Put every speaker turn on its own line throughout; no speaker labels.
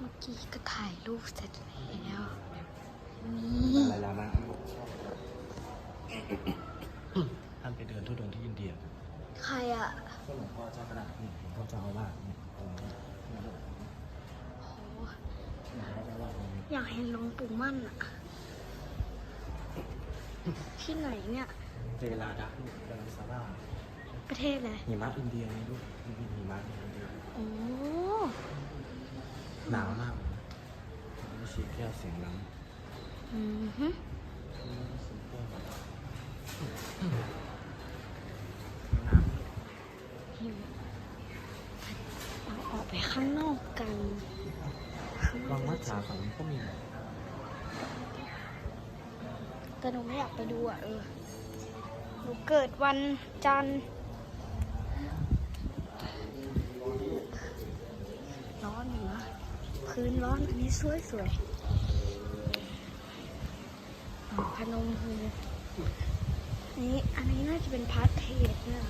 เมื่อกี้ก็ถ่ายรูปเสร็จแล้วนี่
อะไรแล้วบ้างท่านไปเดินทุดงค์ที่อินเดีย
ใครอะ
ก็หลวงพ่อเจ้ากระดาษนี่หลวงพ่อเจ้าอาวาสนี่ตรงนี้นี่หลวง
โห
พ่อเจ้าอาวาสตรงนี้
อยากเห็นหลวงปู่มั่นอะที่ไหนเนี่ย
เวลาดักลูกเวลาซาร่า
ประเทศอะไร
หิมะอินเดียนี่ด้วยมีหิมะอินเดีย
โอ้
หนาวมากเลยนะไม่ชี้แก้วเสียงน้
อืมฮึำ
สีแก้วน้
หิวเราออกไปข้างนอกกันข้างนำอ
วั
ก
งมัดฉาฝั่งนี้ก็มี
แต่หนูไม่อยากไปดูอะเออหนูเกิดวันจันทร์ร้ พื้นร้อน อันนี้สวยสวยพนมมืออันนี้อันนี้น่าจะเป็นพาร์ทเทสนะ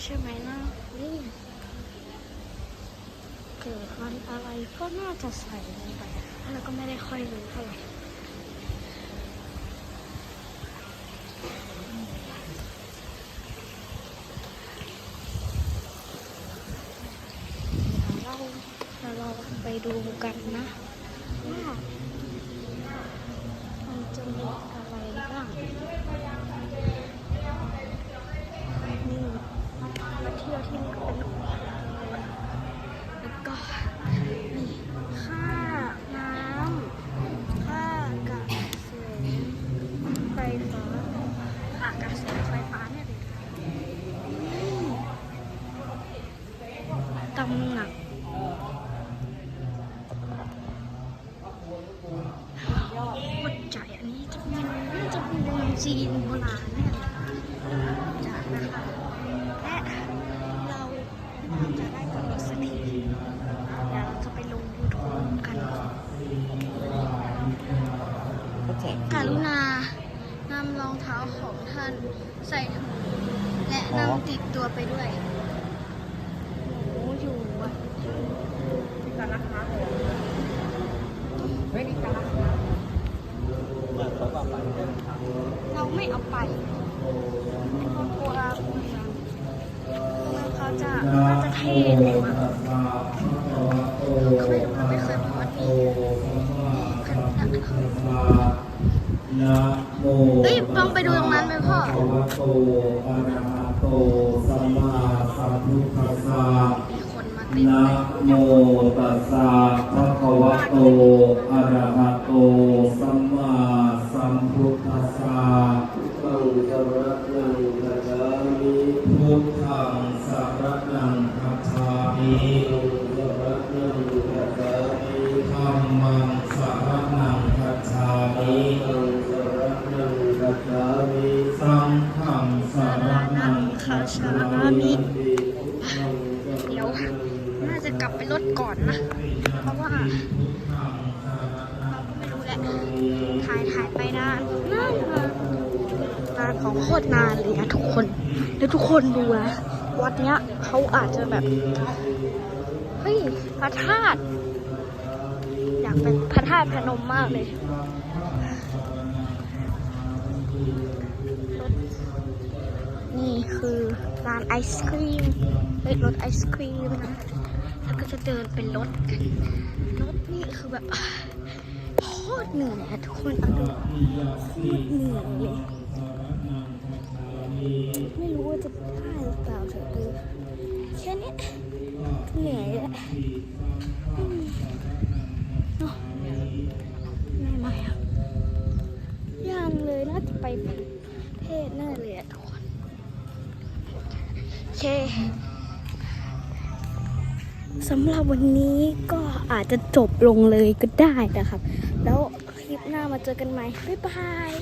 ใช่ไหมนะนี่เกิดวันอะไรก็น่าจะใส่ลงไปแล้วก็ไม่ได้ค่อยรู้เท่าไหร่ เราเราเราไป ดูกันนะว่ามันจะมีอะไรบ้างนี่มาเที่ยวที่นี่ก็เป็นแล้วก็นี่ค่าน้ำค่ากระแสไฟฟ้าค่ากระแสไฟฟ้าเนี่ยเลยนี่ตำหนัก วัดใจอันนี้จะเป็นน่าจะเป็นเมือง จีนโบราณแน่เลยจ้ะนะคะและเราจะได้กำหนดสักทีเดี๋ยวเราจะไปลงยูทูบกัน
ก็แจก
กรุณานำรองเท้าของท่านใส่ถุงและนำติดตัวไปด้วยหนูอยู่วัด
มาเขาก็ไปได้ทาง
เรา ไม่เอาไปเพราะกลัวเมืองเมืองเขาจะน่าจะเท่เลยมั้งเราก็ไม่รู้เราไม่เคยมาวัดนี้กันนะ
นะโม
เอ้ยลองไปดูตรงนั้นไหมพ่อ
ภะวะโตอะระโตสัมมาสัมพุทธัสสะ
มีคนมาเต็ม
นะ
เลย
โมตัสสะภะคะวะโต
เดี๋ยวน่าจะกลับไปรถก่อนนะ เพราะว่าเราก็ไม่รู้แหละถ่ายถ่ายไปนานนานนานนานของโคตรนานเลยนะทุกคน แล้วทุกคนดูนะ วัดเนี้ยเขาอาจจะแบบ เฮ้ยพระธาตุอยากเป็นพระธาตุพนมมากเลยนี่คือร้านไอศครีมเฮ้ยรถไอศครีมนะ แล้วก็จะเดินเป็นรถกันรถนี่คือแบบโคตรเหนื่อยทุกคนเอาดูโคตรเหนื่อยเลย ไม่รู้ว่าจะได้หรือเปล่าเถอะเออแค่นี้ก็เหนื่อยแล้วอืมาะไม่ไหมอะยังเลยน่าจะไปประเทศน่าเลยอะทุกคนโอเคสำหรับวันนี้ก็อาจจะจบลงเลยก็ได้นะครับ แล้วคลิปหน้ามาเจอกันใหม่ บ๊ายบาย